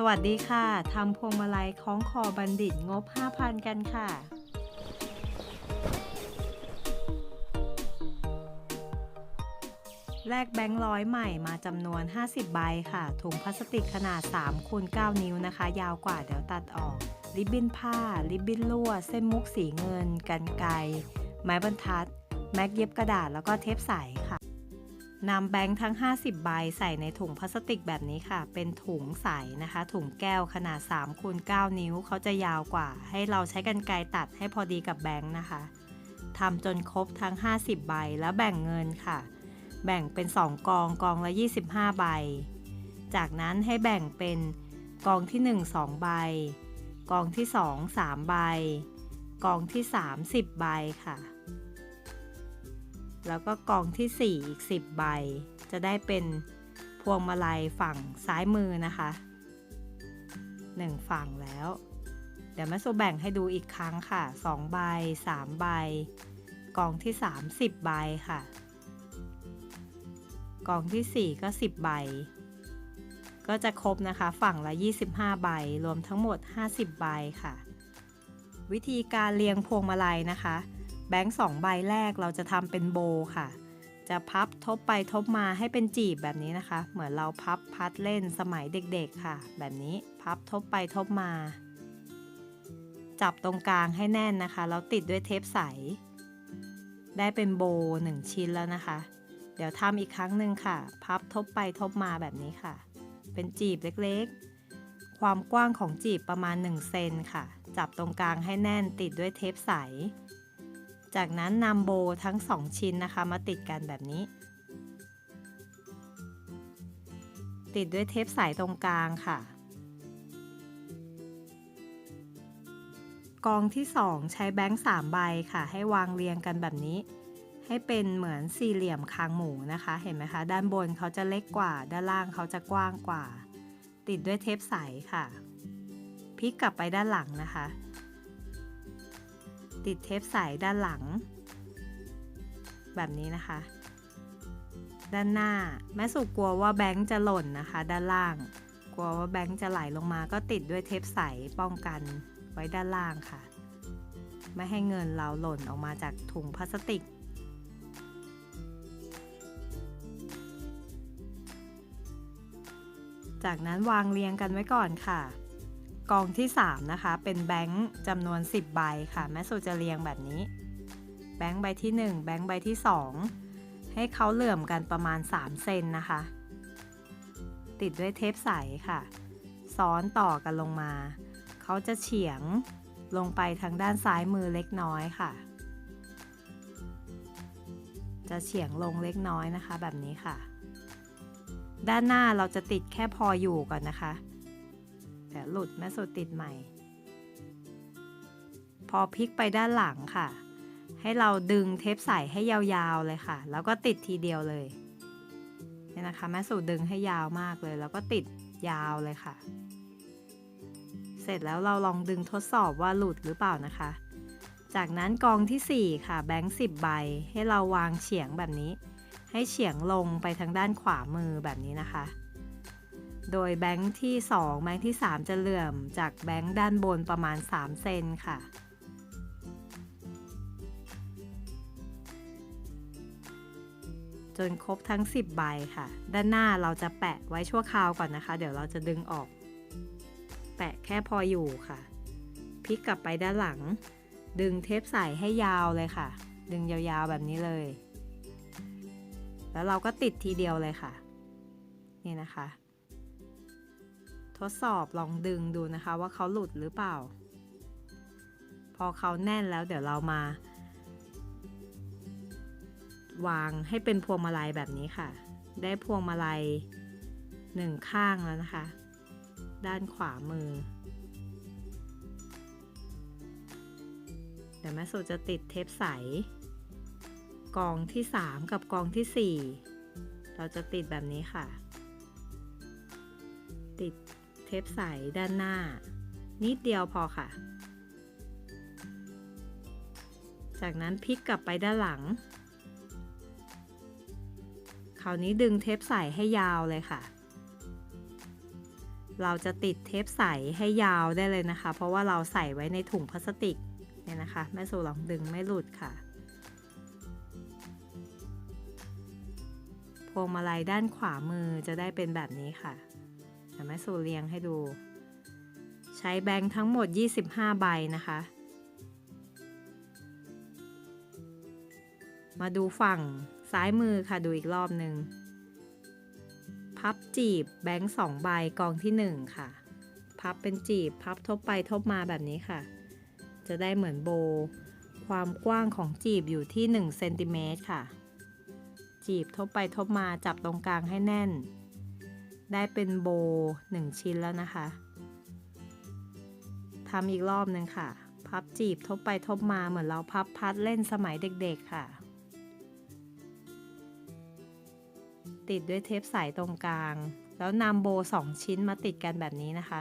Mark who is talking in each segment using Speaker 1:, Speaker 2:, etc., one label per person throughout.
Speaker 1: สวัสดีค่ะ ทำพวงมาลัยคล้องคอบัณฑิตงบ 5,000 กันค่ะ แลกแบงค์ร้อยใหม่มาจำนวน 50 ใบค่ะ ถุงพลาสติกขนาด3คูณ9นิ้วนะคะ ยาวกว่าเดี๋ยวตัดออก ริบบิ้นผ้า ริบบิ้นลวด เส้นมุกสีเงิน กันไก ไม้บรรทัด แม็กเย็บกระดาษแล้วก็เทปใสค่ะ นำแบงค์ทั้ง 50 ใบใส่ในถุงพลาสติกแบบนี้ค่ะ เป็นถุงใสนะคะ ถุงแก้วขนาด3คูณ9นิ้วเขาจะยาวกว่า ให้เราใช้กรรไกรตัดให้พอดีกับแบงค์นะคะทำจนครบทั้ง 50 ใบแล้วแบ่งเงินค่ะ แบ่งเป็น 2 กองกองละ 25 ใบ จากนั้นให้แบ่งเป็นกองที่ 1 2 ใบ กองที่ 2 3 ใบ กองที่ 3 10 ใบค่ะ แล้วก็กองที่ 4 อีก 10 ใบ จะได้เป็นพวงมาลัยฝั่งซ้ายมือนะคะ 1 ฝั่งแล้ว เดี๋ยวแม่โซแบ่งให้ดูอีกครั้งค่ะ 2 ใบ 3 ใบ กองที่ 3 10 ใบค่ะ กองที่ 4 ก็ 10 ใบ ก็จะครบนะคะ ฝั่งละ 25 ใบ รวมทั้งหมด 50 ใบค่ะ วิธีการเรียงพวงมาลัยนะคะ แบงค์สองใบแรกเราจะทำเป็นโบค่ะ จะพับทบไปทบมาให้เป็นจีบแบบนี้นะคะ เหมือนเราพับพัดเล่นสมัยเด็กๆค่ะ แบบนี้พับทบไปทบมา จับตรงกลางให้แน่นนะคะแล้วติดด้วยเทปใส ได้เป็นโบหนึ่งชิ้นแล้วนะคะ เดี๋ยวทำอีกครั้งหนึ่งค่ะ พับทบไปทบมาแบบนี้ค่ะ เป็นจีบเล็กๆ ความกว้างของจีบประมาณ1เซนค่ะ จับตรงกลางให้แน่นติดด้วยเทปใส จากนั้นนำโบทั้ง 2 ชิ้นนะคะ มาติดกันแบบนี้ ติดด้วยเทปใสตรงกลางค่ะ กองที่ 2 ใช้แบงค์3ใบค่ะ ให้วางเรียงกันแบบนี้ ให้เป็นเหมือนสี่เหลี่ยมคางหมูนะคะ เห็นไหมคะ ด้านบนเขาจะเล็กกว่า ด้านล่างเขาจะกว้างกว่า ติดด้วยเทปใสค่ะ พลิกกลับไปด้านหลังนะคะ ติดเทปใสด้านหลัง แบบนี้นะคะ ด้านหน้าแม่สุกลัวว่าแบงค์จะหล่นนะคะ ด้านล่าง กลัวว่าแบงค์จะไหลลงมาก็ติดด้วยเทปใสป้องกันไว้ด้านล่างค่ะ ไม่ให้เงินเราหล่นออกมาจากถุงพลาสติกจากนั้นวางเรียงกันไว้ก่อนค่ะ กองที่ 3 นะคะ เป็นแบงค์จำนวน 10 ใบค่ะ แม่สูจะเรียงแบบนี้ แบงค์ใบที่ 1 แบงค์ใบที่ 2 ให้เขาเหลื่อมกันประมาณ 3 เซนนะคะ ติดด้วยเทปใสค่ะ ซ้อนต่อกันลงมา เขาจะเฉียงลงไปทางด้านซ้ายมือเล็กน้อยค่ะ จะเฉียงลงเล็กน้อยนะคะ แบบนี้ค่ะ ด้านหน้าเราจะติดแค่พออยู่ก่อนนะคะ เดี๋ยหลุดแม่สุดติดใหม่ พอพลิกไปด้านหลังค่ะ ให้เราดึงเทปใส่ให้ยาวๆเลยค่ะ แล้วก็ติดทีเดียวเลยเนี่ยนะคะแม่สูดึงให้ยาวมากเลย แล้วก็ติดยาวเลยค่ะ เสร็จแล้วเราลองดึงทดสอบว่าหลุดหรือเปล่านะคะ จากนั้นกองที่ 4 ค่ะแบงค์10 ใบ ให้เราวางเฉียงแบบนี้ ให้เฉียงลงไปทางด้านขวามือแบบนี้นะคะ โดยแบงค์ที่ 2 แบงค์ที่ 3 จะเหลื่อมจากแบงค์ด้านบนประมาณ 3 เซนค่ะ จนครบทั้ง 10 ใบค่ะ ด้านหน้าเราจะแปะไว้ชั่วคราวก่อนนะคะ เดี๋ยวเราจะดึงออก แปะแค่พออยู่ค่ะพลิกกลับไปด้านหลัง ดึงเทปใส่ให้ยาวเลยค่ะ ดึงยาวๆแบบนี้เลย แล้วเราก็ติดทีเดียวเลยค่ะ นี่นะคะ ทดสอบลองดึงดูนะคะว่าเขาหลุดหรือเปล่า พอเขาแน่นแล้วเดี๋ยวเรามา วางให้เป็นพวงมาลัยแบบนี้ค่ะ ได้พวงมาลัยหนึ่งข้างแล้วนะคะ ด้านขวามือ เดี๋ยวแม่สุจะติดเทปใส กองที่ 3 กับกองที่ 4 เราจะติดแบบนี้ค่ะ ติด เทปใสด้านหน้า นิดเดียวพอค่ะ จากนั้นพลิกกลับไปด้านหลัง คราวนี้ดึงเทปใสให้ยาวเลยค่ะ เราจะติดเทปใสให้ยาวได้เลยนะคะ เพราะว่าเราใส่ไว้ในถุงพลาสติกเนี่ยนะคะ แม่สูลองดึงไม่หลุดค่ะพวงมาลัยด้านขวามือจะได้เป็นแบบนี้ค่ะ เดี๋ยวแม่สูเรียงให้ดู ใช้แบงค์ทั้งหมด 25 ใบนะคะ มาดูฝั่งซ้ายมือค่ะดูอีกรอบหนึ่งพับจีบแบงค์สองใบกองที่หนึ่งค่ะ พับเป็นจีบพับทบไปทบมาแบบนี้ค่ะ จะได้เหมือนโบ ความกว้างของจีบอยู่ที่1เซนติเมตรค่ะ จีบทบไปทบมาจับตรงกลางให้แน่น ได้เป็นโบ1ชิ้นแล้วนะคะทำอีกรอบหนึ่งค่ะ พับจีบทบไปทบมาเหมือนเราพับพัดเล่นสมัยเด็กๆค่ะ ติดด้วยเทปใสตรงกลาง แล้วนำโบสองชิ้นมาติดกันแบบนี้นะคะ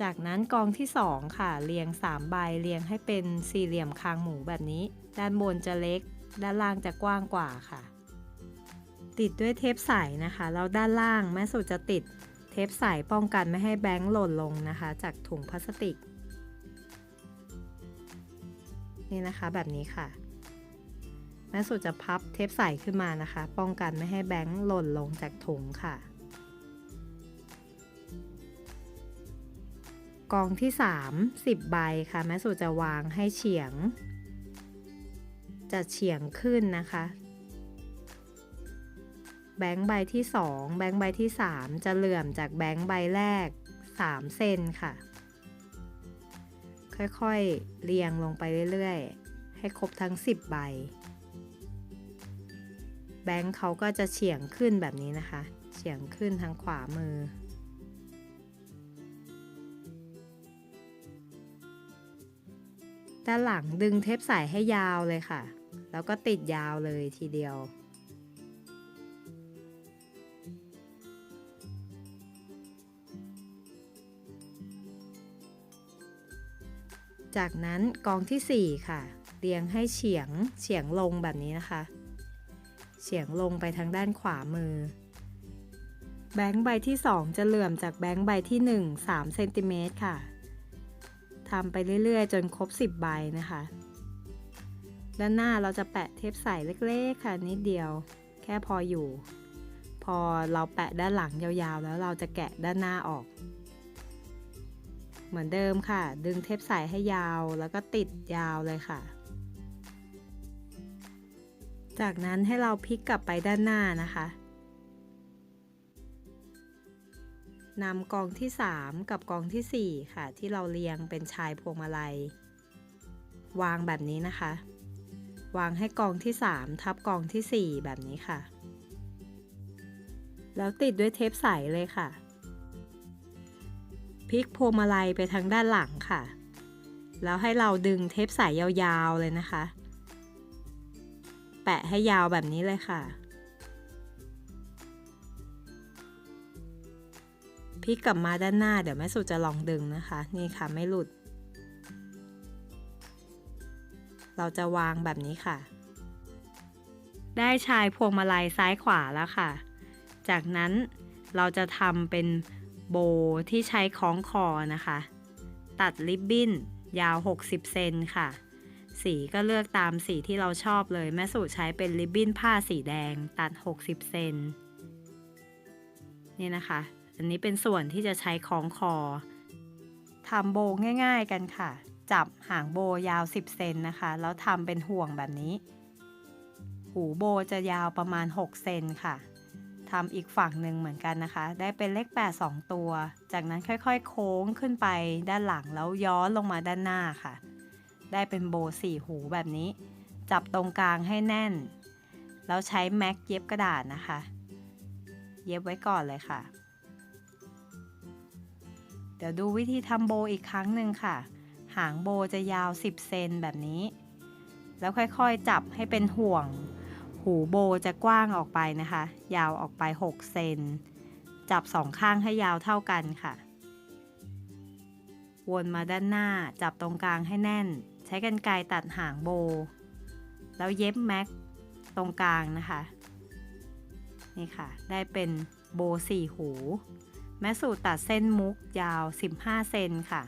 Speaker 1: จากนั้นกองที่ 2 ค่ะ เรียง 3 ใบเรียงให้เป็นสี่เหลี่ยมคางหมูแบบนี้ ด้านบนจะเล็ก ด้านล่างจะกว้างกว่าค่ะ ติดด้วยเทปใสนะคะ แล้วด้านล่างแม่สุจะติดเทปใสป้องกันไม่ให้แบงค์หล่นลงนะคะ จากถุงพลาสติก นี่นะคะแบบนี้ค่ะแม่สุจะพับเทปใสขึ้นมานะคะ ป้องกันไม่ให้แบงค์หล่นลงจากถุงค่ะ กองที่ 3 10 ใบค่ะแม่สุจะวางให้เฉียง จะเฉียงขึ้นนะคะ แบงค์ใบที่ 2 แบงค์ใบที่ 3 จะเหลื่อมจากแบงค์ใบแรก 3 เซนค่ะ ค่อยๆ เรียงลงไปเรื่อยๆ ให้ครบทั้ง 10 ใบ แบงค์เขาก็จะเฉียงขึ้นแบบนี้นะคะ เฉียงขึ้นทางขวามือ ด้านหลังดึงเทปใส่ให้ยาวเลยค่ะ แล้วก็ติดยาวเลยทีเดียว จากนั้นกองที่ 4 ค่ะ เรียงให้เฉียงเฉียงลงแบบนี้นะคะ เฉียงลงไปทางด้านขวามือ แบงค์ใบที่ 2 จะเหลื่อมจากแบงค์ใบที่ 1 3เซนติเมตรค่ะ ทำไปเรื่อยๆ จนครบ 10 ใบนะคะ ด้านหน้าเราจะแปะเทปใสเล็กๆ ค่ะนิดเดียว แค่พออยู่ พอเราแปะด้านหลังยาวๆ แล้วเราจะแกะด้านหน้าออก เหมือนเดิมค่ะ ดึงเทปใสให้ยาวแล้วก็ติดยาวเลยค่ะ จากนั้นให้เราพลิกกลับไปด้านหน้านะคะ นำกองที่ 3 กับกองที่ 4 ค่ะ ที่เราเรียงเป็นชายพวงมาลัย วางแบบนี้นะคะ วางให้กองที่ 3 ทับกองที่ 4 แบบนี้ค่ะ แล้วติดด้วยเทปใสเลยค่ะพลิกพวงมาลัยไปทางด้านหลังค่ะ แล้วให้เราดึงเทปใสยาวๆเลยนะคะ แปะให้ยาวแบบนี้เลยค่ะ พลิกกลับมาด้านหน้า เดี๋ยวแม่สุจะลองดึงนะคะ นี่ค่ะไม่หลุด เราจะวางแบบนี้ค่ะ ได้ชายพวงมาลัยซ้ายขวาแล้วค่ะ จากนั้นเราจะทำเป็นโบที่ใช้คล้องคอนะคะ ตัดริบบิ้นยาว 60 เซนค่ะ สีก็เลือกตามสีที่เราชอบเลย แม่สูใช้เป็นริบบิ้นผ้าสีแดงตัด 60 เซนนี่นะคะ อันนี้เป็นส่วนที่จะใช้คล้องคอทำโบง่าย ๆกันค่ะ จับหางโบยาว 10 เซนนะคะ แล้วทำเป็นห่วงแบบนี้ หูโบจะยาวประมาณ 6 เซนค่ะทำอีกฝั่งหนึ่งเหมือนกันนะคะ ได้เป็นเลข8 2 ตัว จากนั้นค่อยๆ โค้งขึ้นไปด้านหลังแล้วย้อนลงมาด้านหน้าค่ะ ได้เป็นโบสี่หูแบบนี้ จับตรงกลางให้แน่น แล้วใช้แม็กเย็บกระดาษนะคะ เย็บไว้ก่อนเลยค่ะ เดี๋ยวดูวิธีทำโบอีกครั้งหนึ่งค่ะ หางโบจะยาว 10 เซนแบบนี้ แล้วค่อยๆจับให้เป็นห่วง หูโบจะกว้างออกไปนะคะ ยาวออกไป 6 เซน จับสองข้างให้ยาวเท่ากันค่ะ วนมาด้านหน้า จับตรงกลางให้แน่น ใช้กรรไกรตัดหางโบ แล้วเย็บแม็กตรงกลางนะคะ นี่ค่ะ ได้เป็นโบสี่หู แม่สูตรตัดเส้นมุกยาว 15 เซนค่ะ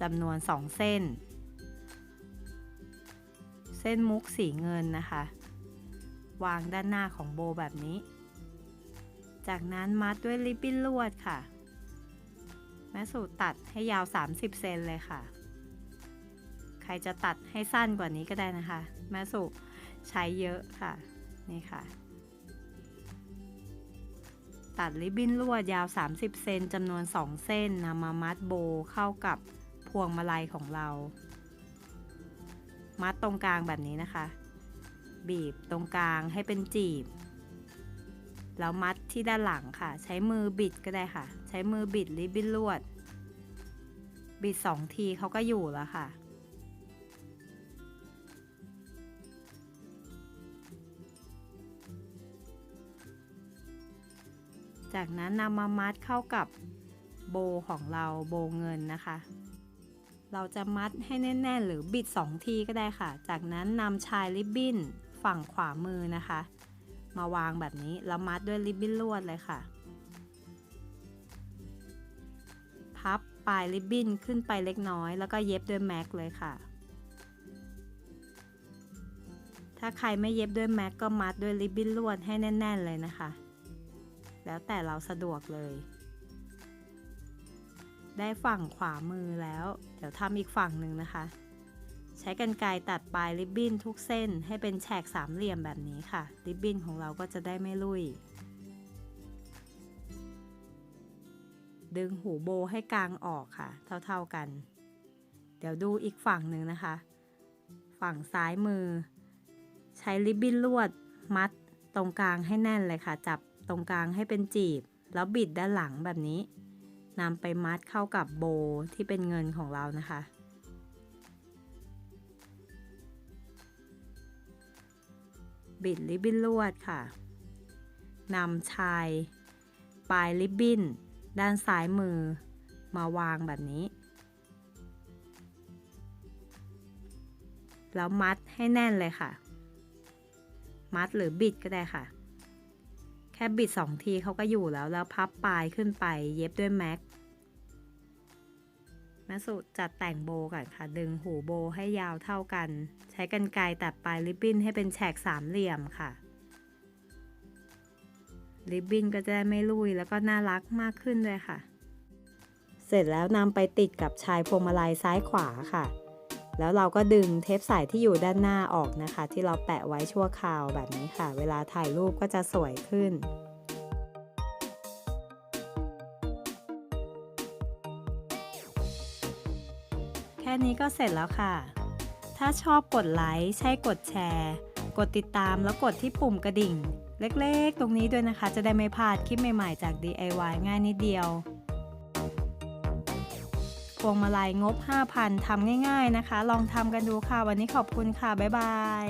Speaker 1: จำนวน 2 เส้น เส้นมุกสีเงินนะคะ วางด้านหน้าของโบแบบนี้ จากนั้นมัดด้วยริบบิ้นลวดค่ะ แม่สูตรตัดให้ยาว 30 เซนเลยค่ะ ใครจะตัดให้สั้นกว่านี้ก็ได้นะคะ แม่สูใช้เยอะค่ะ นี่ค่ะ ตัดริบบิ้นลวดยาว 30 เซนจำนวน 2 เส้นนำมามัดโบเข้ากับพวงมาลัยของเรา มัดตรงกลางแบบนี้นะคะ บีบตรงกลางให้เป็นจีบ แล้วมัดที่ด้านหลังค่ะ ใช้มือบิดก็ได้ค่ะ ใช้มือบิดริบบิ้นลวด บิดสองทีเขาก็อยู่แล้วค่ะ จากนั้นนำมามัดเข้ากับโบของเราโบเงินนะคะ เราจะมัดให้แน่น ๆ หรือบิด 2 ทีก็ได้ค่ะ จากนั้นนำชายริบบิ้นฝั่งขวามือนะคะ มาวางแบบนี้แล้วมัดด้วยริบบิ้นลวดเลยค่ะ พับปลายริบบิ้นขึ้นไปเล็กน้อย แล้วก็เย็บด้วยแม็กเลยค่ะ ถ้าใครไม่เย็บด้วยแม็กก็มัดด้วยริบบิ้นลวดให้แน่น ๆ เลยนะคะ แล้วแต่เราสะดวกเลย ได้ฝั่งขวามือแล้ว เดี๋ยวทำอีกฝั่งหนึ่งนะคะ ใช้กรรไกรตัดปลายริบบิ้นทุกเส้นให้เป็นแฉกสามเหลี่ยมแบบนี้ค่ะ ริบบิ้นของเราก็จะได้ไม่ลุย ดึงหูโบให้กลางออกค่ะ เท่าๆกัน เดี๋ยวดูอีกฝั่งหนึ่งนะคะ ฝั่งซ้ายมือ ใช้ริบบิ้นลวดมัดตรงกลางให้แน่นเลยค่ะ จับ ตรงกลางให้เป็นจีบ แล้วบิดด้านหลังแบบนี้นำไปมัดเข้ากับโบที่เป็นเงินของเรานะคะ บิดริบบิ้นลวดค่ะนำชาย ปลายริบบิ้น ด้านซ้ายมือ มาวางแบบนี้ แล้วมัดให้แน่นเลยค่ะ มัดหรือบิดก็ได้ค่ะ แค่บิดสองทีเขาก็อยู่แล้วแล้วพับปลายขึ้นไปเย็บด้วยแม็กแม่สุจัดแต่งโบก่อนค่ะ ดึงหูโบให้ยาวเท่ากัน ใช้กรรไกรตัดปลายริบบิ้นให้เป็นแฉกสามเหลี่ยมค่ะ ริบบิ้นก็จะได้ไม่ลุยแล้วก็น่ารักมากขึ้นด้วยค่ะ เสร็จแล้วนำไปติดกับชายพวงมาลัยซ้ายขวาค่ะ แล้วเราก็ดึงเทปใสที่อยู่ด้านหน้าออกนะคะ ที่เราแปะไว้ชั่วคราวแบบนี้ค่ะ เวลาถ่ายรูปก็จะสวยขึ้น แค่นี้ก็เสร็จแล้วค่ะ ถ้าชอบกดไลค์ใช่กดแชร์ กดติดตามแล้วกดที่ปุ่มกระดิ่ง เล็กๆ ตรงนี้ด้วยนะคะ จะได้ไม่พลาดคลิปใหม่ๆจาก DIY ง่ายนิดเดียว วงมาลัยงบ 5,000ทำง่าย ๆนะคะ ลองทำกันดูค่ะ วันนี้ขอบคุณค่ะ บ๊ายบาย